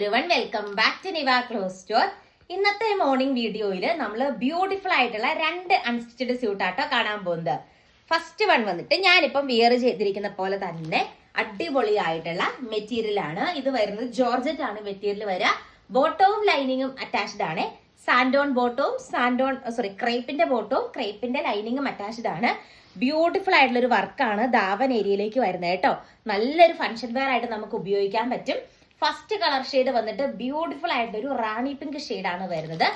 Every welcome back to Niva clothes store ഇന്നത്തെ morning വീഡിയോയിൽ നമ്മൾ ബ്യൂട്ടിഫുൾ ആയിട്ടുള്ള രണ്ട് അൺസ്റ്റിച്ചഡ് സ്യൂട്ടാട്ടോ കാണാൻ പോകുന്നത്. ഫസ്റ്റ് വൺ വന്നിട്ട് ഞാനിപ്പം വിയർ ചെയ്തിരിക്കുന്ന പോലെ തന്നെ അടിപൊളിയായിട്ടുള്ള മെറ്റീരിയൽ ആണ്. ഇത് വരുന്നത് ജോർജറ്റ് ആണ് മെറ്റീരിയൽ വരിക. ബോട്ടവും ലൈനിങ്ങും അറ്റാച്ച്ഡ് ആണ്. സാൻഡോൺ ബോട്ടവും സാൻഡോൺ സോറി ക്രേപ്പിന്റെ ബോട്ടവും ക്രേപ്പിന്റെ ലൈനിങ്ങും അറ്റാച്ച്ഡ് ആണ്. ബ്യൂട്ടിഫുൾ ആയിട്ടുള്ള ഒരു വർക്കാണ് ദാവൻ ഏരിയയിലേക്ക് വരുന്നത് കേട്ടോ. നല്ലൊരു ഫംഗ്ഷൻ വെയർ ആയിട്ട് നമുക്ക് ഉപയോഗിക്കാൻ പറ്റും. ഫസ്റ്റ് കളർ ഷെയ്ഡ് വന്നിട്ട് ബ്യൂട്ടിഫുൾ ആയിട്ട് ഒരു റാണി പിങ്ക് ആണ് വരുന്നത്.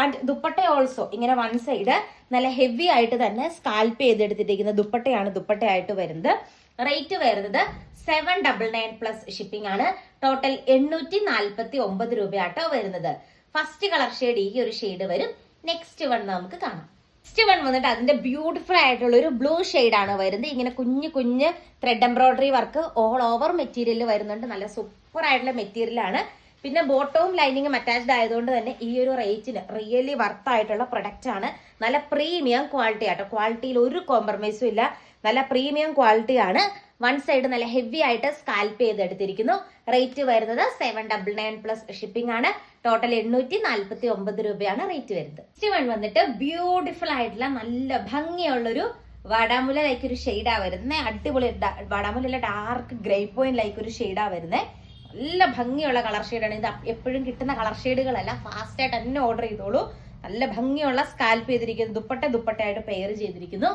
ആൻഡ് ദുപ്പട്ട ഓൾസോ ഇങ്ങനെ വൺ സൈഡ് നല്ല ഹെവി ആയിട്ട് തന്നെ സ്കാൽപ്പ് ചെയ്തെടുത്തിരിക്കുന്ന ദുപ്പട്ടയാണ് ദുപ്പട്ടയായിട്ട് വരുന്നത്. റേറ്റ് വരുന്നത് seven double nine plus shipping ആണ്. ടോട്ടൽ എണ്ണൂറ്റി നാൽപ്പത്തി ഒമ്പത് രൂപയാട്ടോ വരുന്നത്. ഫസ്റ്റ് കളർ ഷെയ്ഡ് ഈ ഒരു ഷെയ്ഡ് വരും. നെക്സ്റ്റ് വൺ നമുക്ക് കാണാം. നെക്സ്റ്റ് വൺ വന്നിട്ട് അതിന്റെ ബ്യൂട്ടിഫുൾ ആയിട്ടുള്ള ഒരു ബ്ലൂ ആണ് വരുന്നത്. ഇങ്ങനെ കുഞ്ഞു കുഞ്ഞ് thread embroidery work all over material വരുന്നുണ്ട്. നല്ല സൂപ്പർ ആയിട്ടുള്ള മെറ്റീരിയൽ ആണ്. പിന്നെ ബോട്ടവും ലൈനിങ്ങും അറ്റാച്ച്ഡ് ആയതുകൊണ്ട് തന്നെ ഈ ഒരു റേറ്റിന് റിയലി വർത്ത് ആയിട്ടുള്ള പ്രൊഡക്റ്റ് ആണ്. നല്ല പ്രീമിയം ക്വാളിറ്റി ആട്ടോ. ക്വാളിറ്റിയിൽ ഒരു കോംപ്രമൈസും ഇല്ല. നല്ല പ്രീമിയം ക്വാളിറ്റി ആണ്. വൺ സൈഡ് നല്ല ഹെവി ആയിട്ട് സ്കാൽപ്പ് ചെയ്തെടുത്തിരിക്കുന്നു. റേറ്റ് വരുന്നത് seven double nine plus shipping ആണ്. ടോട്ടൽ എണ്ണൂറ്റി നാൽപ്പത്തി ഒമ്പത് രൂപയാണ് റേറ്റ് വരുന്നത്. നെക്സ്റ്റ് വൺ വന്നിട്ട് ബ്യൂട്ടിഫുൾ ആയിട്ടുള്ള നല്ല ഭംഗിയുള്ളൊരു വാടാമുല ലൈക്ക് ഒരു ഷെയ്ഡാ വരുന്നത് അടിപൊളി വാടാമുല ഡാർക്ക് ഗ്രേ പോയിന്റ് ലൈക്ക് ഒരു ഷെയ്ഡാ വരുന്നത് നല്ല ഭംഗിയുള്ള കളർ ഷെയ്ഡാണ് ഇത് എപ്പോഴും കിട്ടുന്ന കളർ ഷെയ്ഡുകളല്ല ഫാസ്റ്റ് ആയിട്ട് തന്നെ ഓർഡർ ചെയ്തോളൂ. നല്ല ഭംഗിയുള്ള സ്കാൽപ്പ് ചെയ്തിരിക്കുന്നു. ദുപ്പട്ട ദുപ്പട്ടയായിട്ട് പെയർ ചെയ്തിരിക്കുന്നു.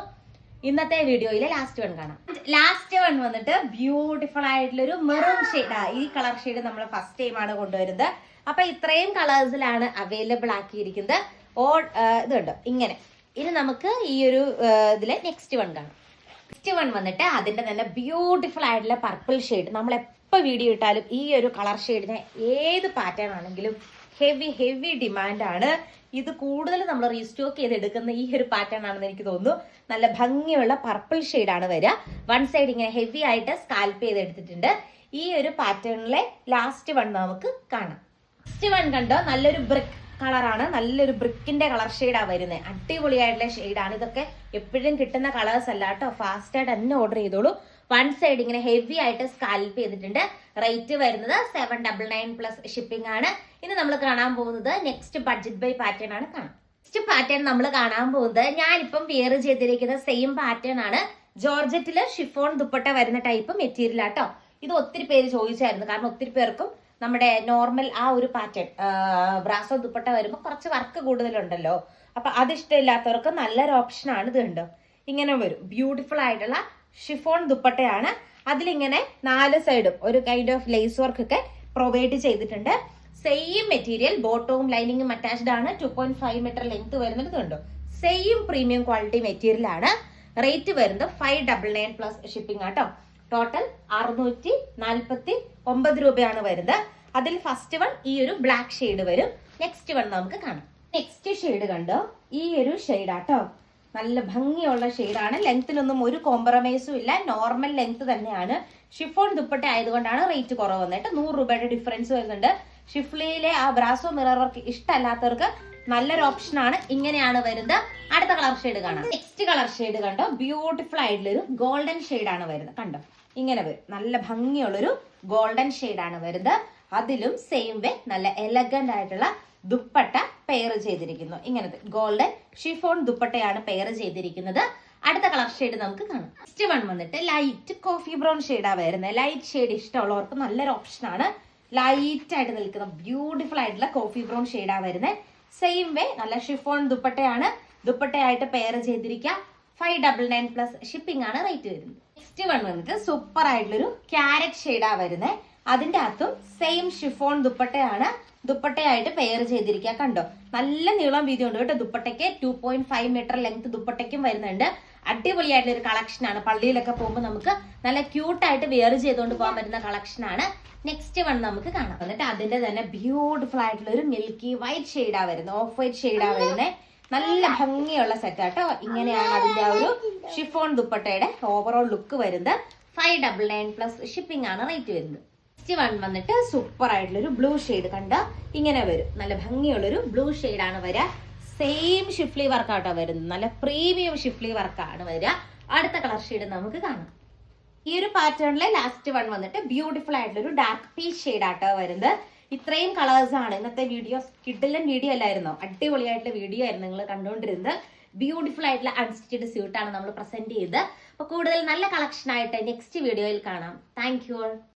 ഇന്നത്തെ വീഡിയോയിലെ ലാസ്റ്റ് വൺ കാണാം. ലാസ്റ്റ് വൺ വന്നിട്ട് ബ്യൂട്ടിഫുൾ ആയിട്ടുള്ള ഒരു മെറൂൺ ഷെയ്ഡാ ഈ കളർ ഷെയ്ഡ് നമ്മൾ ഫസ്റ്റ് ടൈം ആണ് കൊണ്ടുവരുന്നത്. അപ്പൊ ഇത്രയും കളേഴ്സിലാണ് അവൈലബിൾ ആക്കിയിരിക്കുന്നത്. ഓൾ ഇതുണ്ട്. ഇങ്ങനെ. ഇനി നമുക്ക് ഈ ഒരു ഇതിലെ നെക്സ്റ്റ് വൺ കാണാം. നെക്സ്റ്റ് വൺ വന്നിട്ട് അതിന്റെ തന്നെ ബ്യൂട്ടിഫുൾ ആയിട്ടുള്ള പർപ്പിൾ ഷെയ്ഡ് നമ്മൾ എപ്പോൾ വീഡിയോ ഇട്ടാലും ഈ ഒരു കളർ ഷെയ്ഡിന് ഏത് പാറ്റേൺ ആണെങ്കിലും ഹെവി ഹെവി ഡിമാൻഡ് ആണ്. ഇത് കൂടുതൽ നമ്മൾ റീസ്റ്റോക്ക് ചെയ്ത് എടുക്കുന്ന ഈ ഒരു പാറ്റേൺ ആണെന്ന് എനിക്ക് തോന്നുന്നു. നല്ല ഭംഗിയുള്ള പർപ്പിൾ ആണ് വരിക. വൺ സൈഡ് ഇങ്ങനെ ഹെവി ആയിട്ട് സ്കാൽപ്പ് ചെയ്ത് എടുത്തിട്ടുണ്ട് ഈ ഒരു പാറ്റേണിലെ ലാസ്റ്റ് വൺ നമുക്ക് കാണാം. ലാസ്റ്റ് വൺ കണ്ടോ? നല്ലൊരു ബ്രിക്ക് കളറാണ് നല്ലൊരു ബ്രിക്കിന്റെ കളർ ഷെയ്ഡാണ് വരുന്നത് അടിപൊളിയായിട്ടുള്ള ഷെയ്ഡാണ് ഇതൊക്കെ എപ്പോഴും കിട്ടുന്ന കളേഴ്സ് അല്ല ഫാസ്റ്റായിട്ട് ഫാസ്റ്റ് തന്നെ ഓർഡർ ചെയ്തോളൂ. വൺ സൈഡ് ഇങ്ങനെ ഹെവി ആയിട്ട് സ്കാൽപ്പ് ചെയ്തിട്ടുണ്ട്. റേറ്റ് വരുന്നത് seven double nine plus shipping ആണ്. ഇനി നമ്മൾ കാണാൻ പോകുന്നത് നെക്സ്റ്റ് ബഡ്ജറ്റ് ബൈ പാറ്റേൺ ആണ് കാണാം. നെക്സ്റ്റ് പാറ്റേൺ നമ്മൾ കാണാൻ പോകുന്നത് ഞാനിപ്പം വിയർ ചെയ്തിരിക്കുന്ന സെയിം പാറ്റേൺ ആണ്. ജോർജറ്റിൽ ഷിഫോൺ ദുപ്പട്ട വരുന്ന ടൈപ്പ് മെറ്റീരിയൽ ആട്ടോ. ഇത് ഒത്തിരി പേര് ചോദിച്ചായിരുന്നു. കാരണം ഒത്തിരി പേർക്കും നമ്മുടെ നോർമൽ ആ ഒരു പാറ്റേൺ ബ്രാസോ ദുപ്പട്ട വരുമ്പോൾ കുറച്ച് വർക്ക് കൂടുതലുണ്ടല്ലോ. അപ്പൊ അത് ഇഷ്ടമില്ലാത്തവർക്ക് നല്ലൊരു ഓപ്ഷൻ ആണ് ഇത് കണ്ടോ. ഇങ്ങനെ വരും. ബ്യൂട്ടിഫുൾ ആയിട്ടുള്ള ഷിഫോൺ ദുപ്പട്ടയാണ്. അതിലിങ്ങനെ നാല് സൈഡും ഒരു കൈൻഡ് ഓഫ് ലേസ് വർക്ക് ഒക്കെ പ്രൊവൈഡ് ചെയ്തിട്ടുണ്ട്. സെയിം മെറ്റീരിയൽ ബോട്ടവും ലൈനിങ്ങും അറ്റാച്ച്ഡ് ആണ്. Two point five metre length വരുന്നത് കണ്ടോ? സെയിം പ്രീമിയം ക്വാളിറ്റി മെറ്റീരിയൽ ആണ്. റേറ്റ് വരുന്നത് five double nine plus shipping ആട്ടോ ടോട്ടൽ അറുന്നൂറ്റി നാൽപ്പത്തി ഒമ്പത് രൂപയാണ് വരുന്നത്. അതിൽ ഫസ്റ്റ് വൺ ഈ ഒരു ബ്ലാക്ക് ഷെയ്ഡ് വരും. നെക്സ്റ്റ് വൺ നമുക്ക് കാണാം. നെക്സ്റ്റ് ഷെയ്ഡ് കണ്ടോ? ഈ ഒരു ഷെയ്ഡാട്ടോ നല്ല ഭംഗിയുള്ള ഷെയ്ഡാണ് ലെങ്ത്തിനൊന്നും ഒരു കോംപ്രമൈസും ഇല്ല. നോർമൽ ലെങ്ത് തന്നെയാണ്. ഷിഫോൺ ദുപ്പട്ട ആയതുകൊണ്ടാണ് റേറ്റ് കുറവ് വന്നിട്ട് നൂറ് രൂപയുടെ ഡിഫറൻസ് വരുന്നുണ്ട്. ഷിഫ്ലിയിലെ ആ ബ്രാസോ മിറർ വർക്ക് ഇഷ്ടമല്ലാത്തവർക്ക് നല്ലൊരു ഓപ്ഷൻ ആണ്. ഇങ്ങനെയാണ് വരുന്നത്. അടുത്ത കളർ ഷെയ്ഡ് കാണാം. നെക്സ്റ്റ് കളർ ഷെയ്ഡ് കണ്ടോ? ബ്യൂട്ടിഫുൾ ആയിട്ടുള്ള ഒരു ഗോൾഡൻ ആണ് വരുന്നത്. കണ്ടോ? ഇങ്ങനെ വരും. നല്ല ഭംഗിയുള്ളൊരു ഗോൾഡൻ ഷെയ്ഡാണ് വരുന്നത്. അതിലും സെയിം വേ നല്ല എലഗന്റ് ആയിട്ടുള്ള ദുപ്പട്ട പെയർ ചെയ്തിരിക്കുന്നു. ഇങ്ങനത്തെ ഗോൾഡൻ ഷിഫോൺ ദുപ്പട്ടയാണ് പെയർ ചെയ്തിരിക്കുന്നത്. അടുത്ത കളർ ഷെയ്ഡ് നമുക്ക് കാണാം. നെക്സ്റ്റ് വൺ വന്നിട്ട് ലൈറ്റ് കോഫി ബ്രൗൺ ഷെയ്ഡാ വരുന്നത് ലൈറ്റ് ഷെയ്ഡ് ഇഷ്ടമുള്ളവർക്ക് നല്ലൊരു ഓപ്ഷൻ ആണ്. ലൈറ്റ് ആയിട്ട് നിൽക്കുന്ന ബ്യൂട്ടിഫുൾ ആയിട്ടുള്ള കോഫി ബ്രൗൺ ഷെയ്ഡാ വരുന്നത് സെയിം വേ നല്ല ഷിഫോൺ ദുപ്പട്ടയാണ്. ദുപ്പട്ടയായിട്ട് പെയർ ചെയ്തിരിക്കുക. Five double nine plus shipping ആണ് റേറ്റ് വരുന്നത്. നെക്സ്റ്റ് വൺ വന്നിട്ട് സൂപ്പർ ആയിട്ടുള്ളൊരു ക്യാരറ്റ് ഷെയ്ഡാ വരുന്നത് അതിന്റെ അകത്തും സെയിം ഷിഫോൺ ദുപ്പട്ടയാണ് ദുപ്പട്ടയായിട്ട് പെയർ ചെയ്തിരിക്കുക. കണ്ടോ? നല്ല നീളം വീതി ഉണ്ട് കേട്ടോ ദുപ്പട്ടയ്ക്ക്. Two point five metre length ദുപ്പട്ടയ്ക്കും വരുന്നുണ്ട്. അടിപൊളിയായിട്ടുള്ള ഒരു കളക്ഷൻ ആണ്. പള്ളിയിലൊക്കെ പോകുമ്പോൾ നമുക്ക് നല്ല ക്യൂട്ടായിട്ട് വെയർ ചെയ്തുകൊണ്ട് പോകാൻ പറ്റുന്ന കളക്ഷൻ ആണ്. നെക്സ്റ്റ് വൺ നമുക്ക് കാണാം. എന്നിട്ട് അതിന്റെ തന്നെ ബ്യൂട്ടിഫുൾ ആയിട്ടുള്ള ഒരു മിൽക്കി വൈറ്റ് ഷെയ്ഡാ വരുന്നത് ഓഫ് വൈറ്റ് ഷെയ്ഡാ വരുന്നത് നല്ല ഭംഗിയുള്ള സെറ്റ് ആട്ടോ ഇങ്ങനെയാണ് അതിന്റെ ഒരു ഷിഫോൺ ദുപ്പട്ടയുടെ ഓവറോൾ ലുക്ക് വരുന്നത്. Five double nine plus shipping ആണ് റേറ്റ് വരുന്നത്. നെക്സ്റ്റ് വൺ വന്നിട്ട് സൂപ്പർ ആയിട്ടുള്ള ഒരു ബ്ലൂ ഷെയ്ഡ് കണ്ട ഇങ്ങനെ വരും. നല്ല ഭംഗിയുള്ളൊരു ബ്ലൂ ആണ് വരിക സെയിം ഷിഫ്ലി വർക്കാട്ടോ വരുന്നത്. നല്ല പ്രീമിയം ഷിഫ്ലി ആണ് വരിക അടുത്ത കളർ ഷെയ്ഡ് നമുക്ക് കാണാം. ഈ ഒരു പാറ്റേണിലെ ലാസ്റ്റ് വൺ വന്നിട്ട് ബ്യൂട്ടിഫുൾ ആയിട്ടുള്ള ഒരു ഡാർക്ക് പീച്ച് ഷെയ്ഡ് ആട്ടോ വരുന്നത്. ഇത്രയും കളേഴ്സ് ആണ്. ഇന്നത്തെ വീഡിയോ കിഡിലൻ വീഡിയോ അല്ലായിരുന്നോ? അടിപൊളിയായിട്ടുള്ള വീഡിയോ ആയിരുന്നു നിങ്ങൾ കണ്ടുകൊണ്ടിരുന്നത് ബ്യൂട്ടിഫുൾ ആയിട്ടുള്ള അൺസ്റ്റിച്ചഡ് സ്യൂട്ടാണ് നമ്മൾ പ്രസന്റ് ചെയ്ത് അപ്പോൾ കൂടുതൽ നല്ല കളക്ഷൻ ആയിട്ട് നെക്സ്റ്റ് വീഡിയോയിൽ കാണാം. Thank you